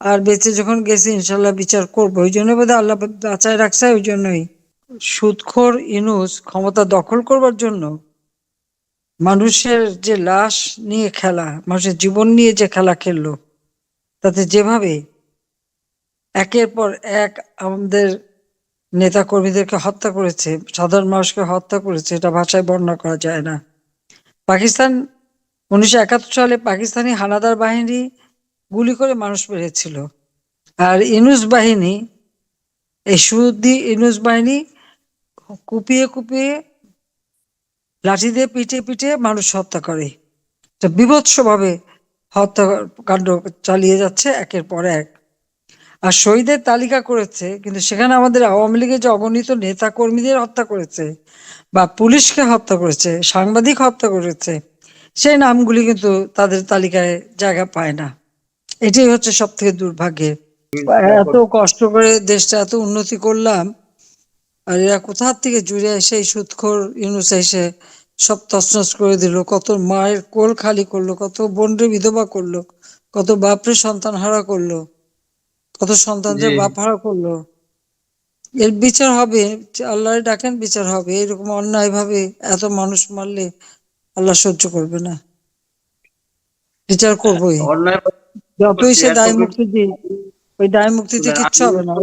আর বেঁচে যখন গেছি, ইনশাল্লাহ বিচার করব। ওই জন্য বোধহয় আল্লাহ বাঁচায় রাখছে, ওই জন্যই। সুদখোর ইনুস ক্ষমতা দখল করবার জন্য মানুষের যে লাশ নিয়ে খেলা, মানুষের জীবন নিয়ে যে খেলা খেললো, তাতে যেভাবে একের পর এক আমাদের নেতা কর্মীদেরকে হত্যা করেছে, সাধারণ মানুষকে হত্যা করেছে, এটা ভাষায় বর্ণনা করা যায় না। পাকিস্তান, উনিশশো একাত্তর সালে পাকিস্তানি হানাদার বাহিনী গুলি করে মানুষ মেরেছিল। আর ইনুস বাহিনী, এই সুদি ইনুস বাহিনী কুপিয়ে কুপিয়ে লাঠি দিয়ে পিটিয়ে পিটিয়ে মানুষ হত্যা করে। তো বিভৎসভাবে হত্যাকাণ্ড চালিয়ে যাচ্ছে একের পর এক। আর শহীদের তালিকা করেছে, কিন্তু সেখানে আমাদের আওয়ামী লীগের যে অগণিত নেতা কর্মীদের হত্যা করেছে বা পুলিশকে হত্যা করেছে, সাংবাদিক হত্যা করেছে, সেই নামগুলি কিন্তু তাদের তালিকায় জায়গা পায় না। এটাই হচ্ছে সব থেকে দুর্ভাগ্যের এত কষ্ট করে দেশটা এত উন্নতি করলাম আর এরা কোথার থেকে জুড়ে এসে এই সুৎখোর ইউনুস এসে সব তছনছ করে দিল কত মায়ের কোল খালি করল কত বোনরে বিধবা করল কত বাপরে সন্তান হারা করল কত সন্তানদের বাপ হারা করল। এর বিচার হবে আল্লাহ ডাকেন বিচার হবে। এরকম অন্যায় ভাবে এত মানুষ মারলে আল্লাহ সহ্য করবে না। বিচার করবোই। অন্যায় যতই সে দায় মুক্তি দিই ওই দায় মুক্তিতে কিচ্ছু হবে না